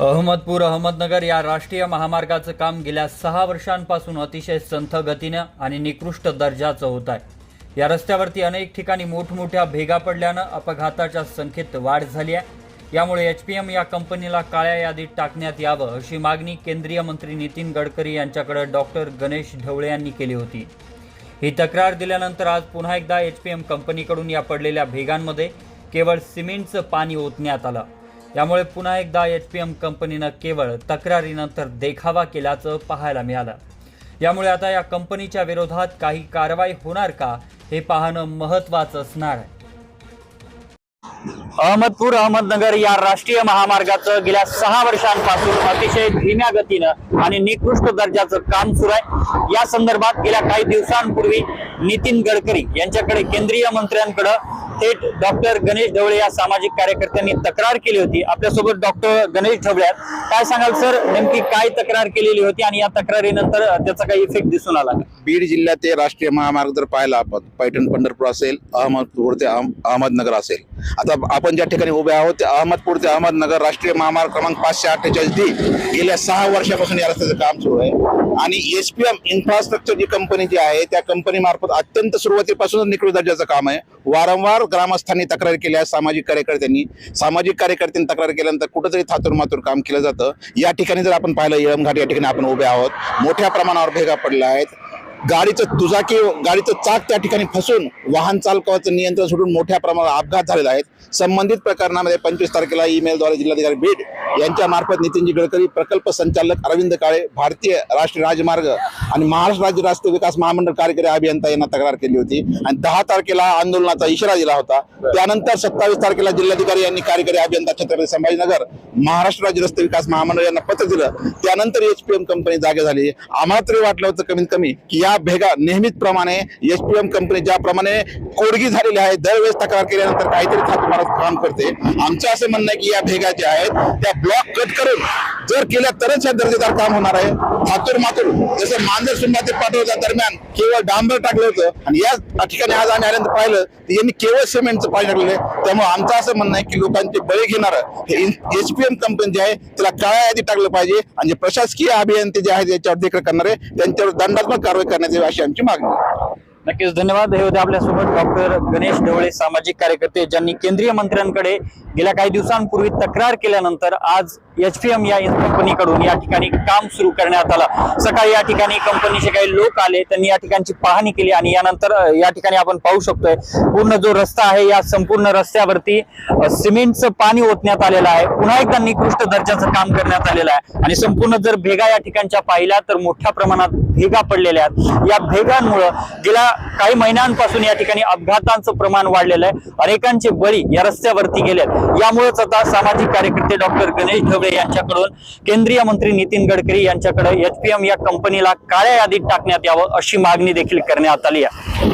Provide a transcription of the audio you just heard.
अहमदपूर अहमदनगर या राष्ट्रीय महामार्गाचं काम गेल्या सहा वर्षांपासून अतिशय संथ गतीनं आणि निकृष्ट दर्जाचं होत आहे. या रस्त्यावरती अनेक ठिकाणी मोठमोठ्या भेगा पडल्यानं अपघाताच्या संख्येत वाढ झाली आहे. यामुळे एच पी एम या कंपनीला काळ्या यादीत टाकण्यात यावं अशी मागणी केंद्रीय मंत्री नितीन गडकरी यांच्याकडे डॉक्टर गणेश ढवळे यांनी केली होती. ही तक्रार दिल्यानंतर आज पुन्हा एकदा एच पी एम कंपनीकडून या पडलेल्या भेगांमध्ये केवळ सिमेंटचं पाणी ओतण्यात आलं. यामुळे पुन्हा एकदा एच पी एम कंपनीनं केवळ तक्रारीनंतर देखावा केल्याचं पाहायला मिळालं. यामुळे आता या कंपनीच्या विरोधात काही कारवाई होणार का हे पाहणं महत्वाचं असणार आहे. अहमदपूर अहमदनगर या राष्ट्रीय महामार्गाचं गेल्या सहा वर्षांपासून अतिशय धीम्या गतीनं आणि निकृष्ट दर्जाचं काम सुरू आहे. या संदर्भात गेल्या काही दिवसांपूर्वी नितीन गडकरी यांच्याकडे केंद्रीय मंत्र्यांकडे थेट डॉक्टर गणेश ढवळे या सामाजिक कार्यकर्त्यांनी तक्रार केली होती. आपल्यासोबत डॉक्टर गणेश ढवळे आहेत. काय सांगाल सर? नेमकी काय तक्रार केलेली होती आणि या तक्रारीनंतर त्याचा काही इफेक्ट दिसून आला का? बीड जिल्ह्यात ते राष्ट्रीय महामार्ग जर पाहिला आपण पैठण पंढरपूर असेल अहमदपूर ते अहम- अहमदनगर असेल आता आपण ज्या ठिकाणी उभे आहोत ते अहमदपूर ते अहमदनगर राष्ट्रीय महामार्ग क्रमांक पाचशे अठ्ठेचाळीस डी. गेल्या सहा वर्षापासून या रस्त्याचं काम सुरू आहे. आणि एस पी एम इन्फ्रास्ट्रक्चर जी कंपनी जी आहे त्या कंपनीमार्फत अत्यंत सुरुवातीपासूनच निकृत दर्जाचं काम आहे. वारंवार ग्रामस्थांनी तक्रार केल्या आहे सामाजिक कार्यकर्त्यांनी. सामाजिक कार्यकर्त्यांनी तक्रार केल्यानंतर कुठंतरी थातूर मातूर काम केलं जातं. या ठिकाणी जर आपण पाहिलं यमघाट या ठिकाणी आपण उभे आहोत. मोठ्या प्रमाणावर भेगा पडल्या आहेत. गाडीचं दुचाकी गाडीचं चाक त्या ठिकाणी फसून वाहन चालकाचं नियंत्रण सोडून मोठ्या प्रमाणात अपघात झालेला आहेत संबंधित प्रकरणामध्ये पंचवीस तारखेला ईमेलद्वारे जिल्हाधिकारी बीड यांच्या मार्फत नितीनजी गडकरी प्रकल्प संचालक अरविंद काळे भारतीय राष्ट्रीय राजमार्ग आणि महाराष्ट्र राज्य रस्ते विकास महामंडळ कार्यकारी अभियंता यांना तक्रार केली होती. आणि दहा तारखेला आंदोलनाचा इशारा दिला होता. त्यानंतर सत्तावीस तारखेला जिल्हाधिकारी यांनी कार्यकारी अभियंता छत्रपती संभाजीनगर महाराष्ट्र राज्य रस्ते विकास महामंडळ यांना पत्र दिलं. त्यानंतर एच पी एम कंपनी जागे झाली. आम्हाला तरी वाटलं होतं कमीत कमी की या भेगा. नेहमीच प्रमाणे एच पी एम कंपनी ज्याप्रमाणे कोडगी झालेली आहे दरवेळेस तक्रार केल्यानंतर काहीतरी खातं मारत काम करते. आमचं असं म्हणणं आहे की या भेगा ज्या आहेत त्या ब्लॉक कट करून जर केल्या तरच या दर्जेदार काम होणार आहे. हातूर मातूर. जसं मांजर सुंबा ते पाठवच्या दरम्यान केवळ डांबर टाकलं होतं आणि या ठिकाणी आज आम्ही आल्यानंतर पाहिलं यांनी केवळ सिमेंटचं पाणी टाकलेलं आहे. त्यामुळे आमचं असं म्हणणं आहे की लोकांचे बळी घेणार हे एचपीएम कंपनी जे आहे त्याला काळ्या यादी टाकलं पाहिजे आणि जे प्रशासकीय अभियंते जे आहेत याच्यावर देखरेख करणारे त्यांच्यावर दंडात्मक कारवाई करण्यात यावी अशी आमची मागणी आहे. नक्कीच धन्यवाद. हे होते आपल्यासोबत डॉक्टर गणेश ढवळे सामाजिक कार्यकर्ते ज्यांनी केंद्रीय मंत्र्यांकडे गेल्या काही दिवसांपूर्वी तक्रार केल्यानंतर आज एच पी एम या कंपनीकडून या ठिकाणी काम सुरू करण्यात आलं. सकाळी या ठिकाणी कंपनीचे काही लोक आले त्यांनी या ठिकाणची पाहणी केली आणि यानंतर या ठिकाणी आपण पाहू शकतोय पूर्ण जो रस्ता आहे या संपूर्ण रस्त्यावरती सिमेंटचं पाणी ओतण्यात आलेलं आहे. पुन्हा एकदा निकृष्ट दर्जाचं काम करण्यात आलेलं आहे. आणि संपूर्ण जर भेगा या ठिकाणच्या पाहिल्या तर मोठ्या प्रमाणात भेगा पडलेल्या आहेत. या भेगांमुळं गेल्या काही महिन्यांपासून या ठिकाणी अपघातांचं प्रमाण वाढलेलं आहे. अनेकांचे बळी या रस्त्यावरती गेले यामुळेच आता सामाजिक कार्यकर्ते डॉक्टर गणेश ढवळे यांच्याकडून केंद्रीय मंत्री नितीन गडकरी यांच्याकडे एचपीएम या कंपनीला काळ्या यादीत टाकण्यात यावं अशी मागणी देखील करण्यात आली आहे.